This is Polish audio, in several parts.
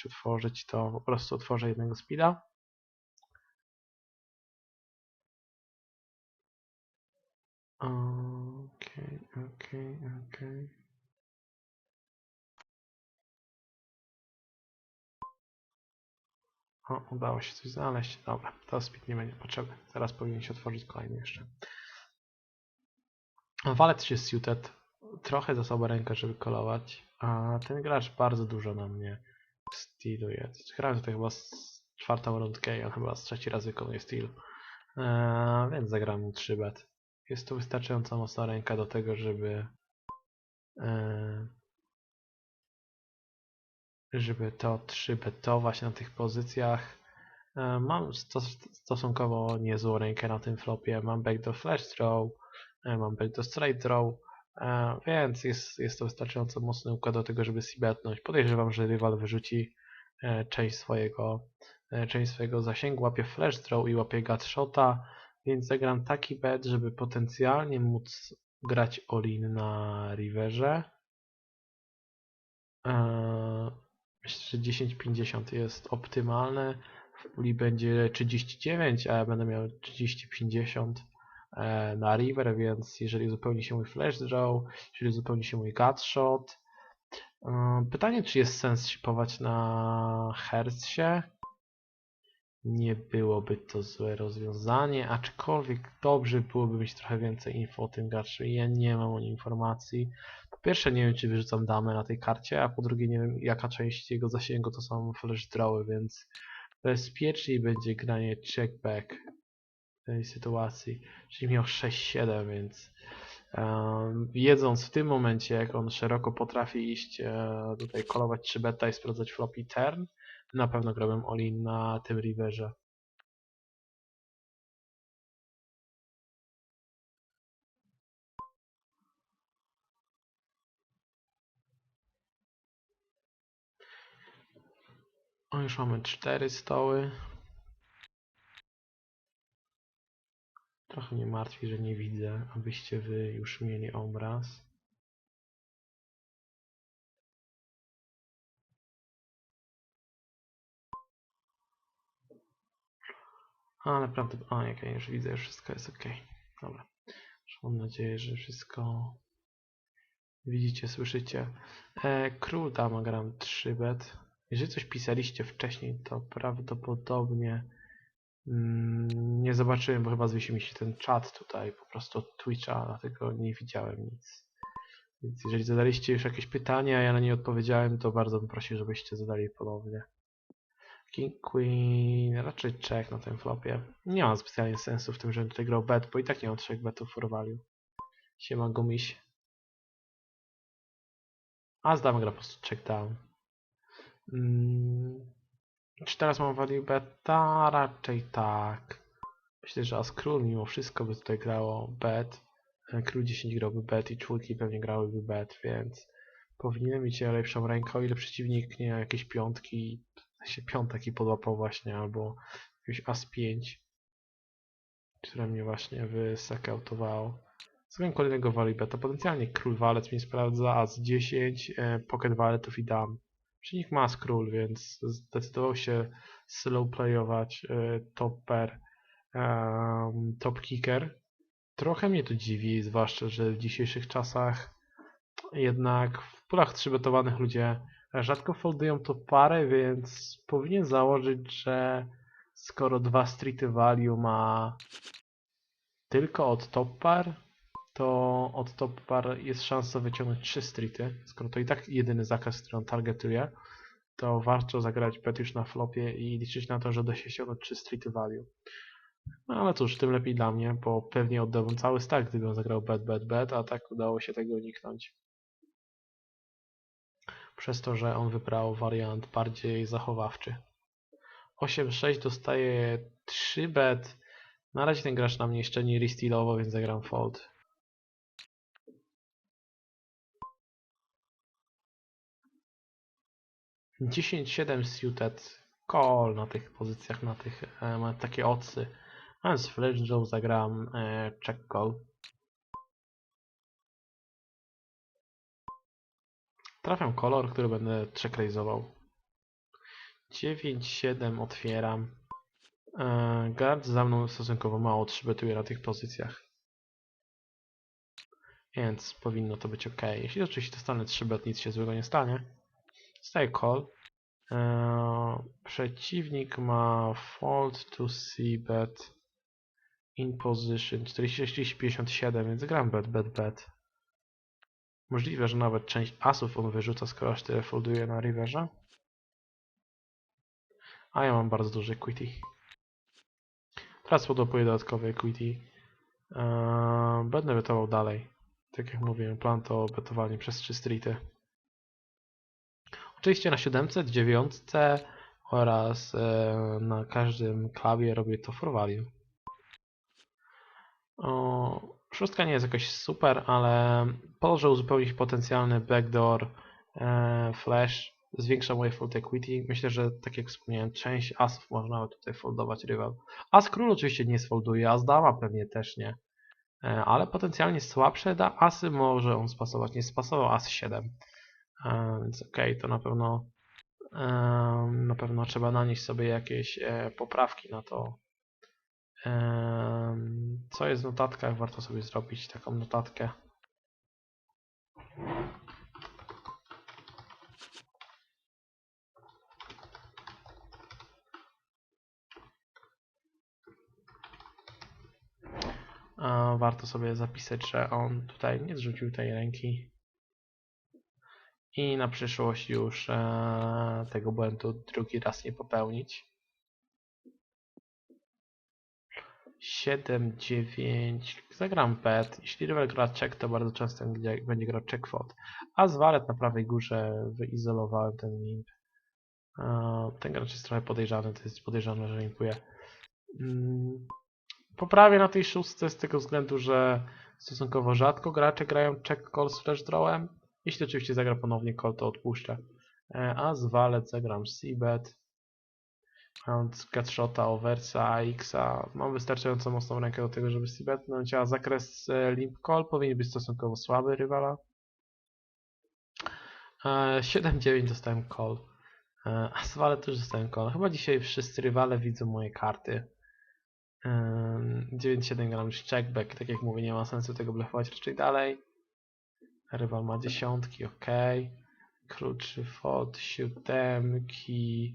jakoś otworzyć, to po prostu otworzę jednego speeda. Okej, okej, okej. O, udało się coś znaleźć. Dobra, to speed nie będzie potrzebny. Teraz powinien się otworzyć kolejny jeszcze. Walet się suited. Trochę za słaba ręka, żeby kolować. A ten gracz bardzo dużo na mnie stealuje. Grałem tutaj chyba z czwartą rundkę i on chyba z trzeci raz wykonuje steal. Eee, więc zagram mu 3 bet. Jest to wystarczająco mocna ręka do tego, żeby eee, żeby to 3 betować na tych pozycjach. E, Mam stos stosunkowo niezłą rękę na tym flopie. Mam backdoor flash throw, e, mam backdoor straight throw, e, więc jest, jest to wystarczająco mocny układ do tego, żeby betnąć. Podejrzewam, że rywal wyrzuci e, część swojego, e, część swojego zasięgu, łapie flash throw i łapie gut shota, więc zagram taki bet, żeby potencjalnie móc grać all-in na riverze. Eee, Myślę, że 10-50 jest optymalne. W puli będzie 39, a ja będę miał 30-50 e, na river, więc jeżeli uzupełni się mój flash draw, jeżeli uzupełni się mój gut shot. e, Pytanie, czy jest sens shipować na Hertzsie? Nie byłoby to złe rozwiązanie, aczkolwiek dobrze byłoby mieć trochę więcej info o tym graczu. Ja nie mam o nim informacji. Po pierwsze nie wiem, czy wyrzucam damę na tej karcie, a po drugie nie wiem, jaka część jego zasięgu to są flash drawy, więc bezpieczniej będzie granie checkback tej sytuacji. Czyli miał 6-7, więc wiedząc w tym momencie, jak on szeroko potrafi iść e, tutaj kolować 3 beta i sprawdzać flop i turn, na pewno grałem all-in na tym riverze. O, już mamy cztery stoły. Trochę mnie martwi, że nie widzę, abyście wy już mieli obraz. Ale prawdopodobnie, okej, już widzę, już wszystko jest ok. Dobra. Mam nadzieję, że wszystko widzicie, słyszycie. E, król dama gram 3 bet. Jeżeli coś pisaliście wcześniej, to prawdopodobnie nie zobaczyłem, bo chyba zwiesił mi się ten czat tutaj po prostu od Twitcha, dlatego nie widziałem nic. Więc jeżeli zadaliście już jakieś pytania, a ja na nie odpowiedziałem, to bardzo bym prosił, żebyście zadali ponownie. King Queen, raczej check na tym flopie. Nie ma specjalnie sensu w tym, żebym tutaj grał bet, bo i tak nie mam trzech betów for value. Siema gumiś. A zdamy gra po prostu check down. Czy teraz mam value beta? Raczej tak. Myślę, że As Król mimo wszystko by tutaj grało bet. E, Król 10 grałby bet i czwórki pewnie grałyby bet, więc powinienem mieć lepszą rękę, o ile przeciwnik nie jakieś piątki, się piątek podłapał właśnie, albo jakieś As 5, które mnie właśnie wysakautowało. Zrobiłem kolejnego value beta. Potencjalnie Król Walec mnie sprawdza, As 10, e, Pocket Waletów i dam. Przeciwnik ma Skról, więc zdecydował się slow playować e, topper, top kicker. Trochę mnie to dziwi, zwłaszcza, że w dzisiejszych czasach jednak w pulach trzybetowanych ludzie rzadko foldują to parę, więc powinien założyć, że skoro dwa streety value ma tylko od top par, to od top par jest szansa wyciągnąć trzy streety. Skoro to i tak jedyny zakaz, który on targetuje, to warto zagrać bet już na flopie i liczyć na to, że da się ściągnąć trzy streety value. No ale cóż, tym lepiej dla mnie, bo pewnie oddałbym cały stack, gdybym zagrał bet, bet, bet, a tak udało się tego uniknąć. Przez to, że on wybrał wariant bardziej zachowawczy. 8-6 dostaje 3 bet. Na razie ten gracz na mnie jeszcze nie restylował, więc zagram fold. Dziesięć siedem suited call na tych pozycjach, na tych e, ma takie ocy. A z Flash Joe zagram e, check call. Trafiam kolor, który będę checkraizował. 9-7 otwieram. Eee, Guard za mną stosunkowo mało 3 betuje na tych pozycjach. Więc powinno to być ok. Jeśli oczywiście dostanę 3 bet, nic się złego nie stanie. Call. Eee, przeciwnik ma fold to c bet in position 46-57, więc gram bet, bet, bet. Możliwe, że nawet część asów on wyrzuca, skoro aż tyle folduje na riverze. A ja mam bardzo duży equity. Teraz podopuję dodatkowy equity. Eee, będę betował dalej. Tak jak mówiłem, plan to betowanie przez 3 streety. Oczywiście na 700, 9 oraz e, na każdym klubie robię to for value. O, szóstka nie jest jakoś super, ale po że uzupełnić potencjalny backdoor e, flash zwiększa moje fold equity. Myślę, że tak jak wspomniałem, część asów można tutaj foldować rywal. As król oczywiście nie sfolduje, as dama pewnie też nie. E, ale potencjalnie słabsze da asy może on spasować. Nie spasował as 7. Więc okej, to na pewno na pewno trzeba nanieść sobie jakieś e, poprawki na to. Co jest w notatkach? Warto sobie zrobić taką notatkę. Warto sobie zapisać, że on tutaj nie zrzucił tej ręki. I na przyszłość już e, tego błędu drugi raz nie popełnić. 7, 9, zagram bet. Jeśli rywal gra check, to bardzo często będzie, grał check fold. A z walet na prawej górze wyizolowałem ten limp. E, Ten gracz jest trochę podejrzany, to jest podejrzane, że limpuje. Mm, Poprawię na tej szóstce z tego względu, że stosunkowo rzadko gracze grają check call z flash drawem. Jeśli oczywiście zagra ponownie call, to odpuszczę. E, A z walet zagram. Mając gutshota, oversa, AX-a, mam wystarczająco mocną rękę do tego, żeby c-betnąć, a zakres e, limp call powinien być stosunkowo słaby rywala. E, 7-9 dostałem call. E, A z walet też dostałem call. Chyba dzisiaj wszyscy rywale widzą moje karty. Ym, 9-7 gram już checkback, tak jak mówię, nie ma sensu tego blefować raczej dalej. Rywal ma dziesiątki, ok. 3 fot, siódemki,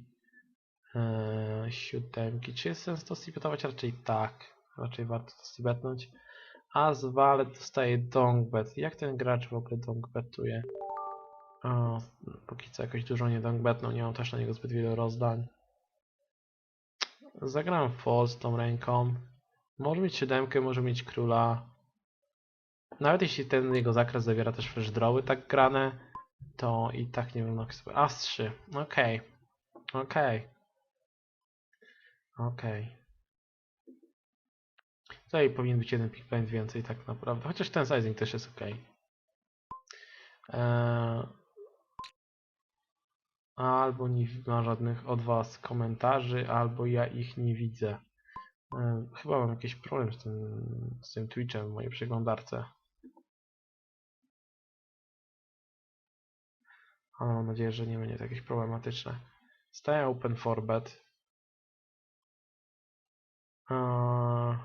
yy, siódemki. Czy jest sens to stibetować? Raczej tak. Raczej warto to stibetnąć. A z walet dostaje dongbet. Jak ten gracz w ogóle dongbetuje? O, póki co jakoś dużo nie dongbetnął, nie mam też na niego zbyt wielu rozdań. Zagram false tą ręką. Może mieć siódemkę, może mieć króla. Nawet jeśli ten jego zakres zawiera też flash drawy tak grane, to i tak nie jak sobie... As 3. Okej. Okej. Okej. Tutaj powinien być jeden pick point więcej tak naprawdę. Chociaż ten sizing też jest ok. Eee, Albo nie ma żadnych od Was komentarzy, albo ja ich nie widzę. E, Chyba mam jakiś problem z tym, z tym Twitchem w mojej przeglądarce. Ale mam nadzieję, że nie będzie to jakieś problematyczne. Staję open for bet. Eee,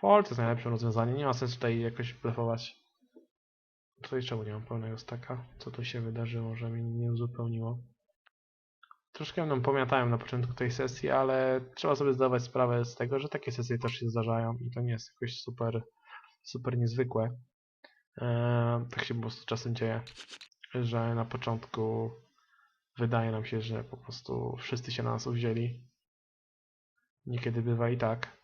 to jest najlepsze rozwiązanie. Nie ma sensu tutaj jakoś blefować. Tutaj czemu nie mam pełnego staka? Co tu się wydarzyło, że mi nie uzupełniło? Troszkę mną pomiatałem na początku tej sesji, ale trzeba sobie zdawać sprawę z tego, że takie sesje też się zdarzają i to nie jest jakoś super, super niezwykłe. Eee, tak się po prostu czasem dzieje, że na początku wydaje nam się, że po prostu wszyscy się na nas uwzięli. Niekiedy bywa i tak.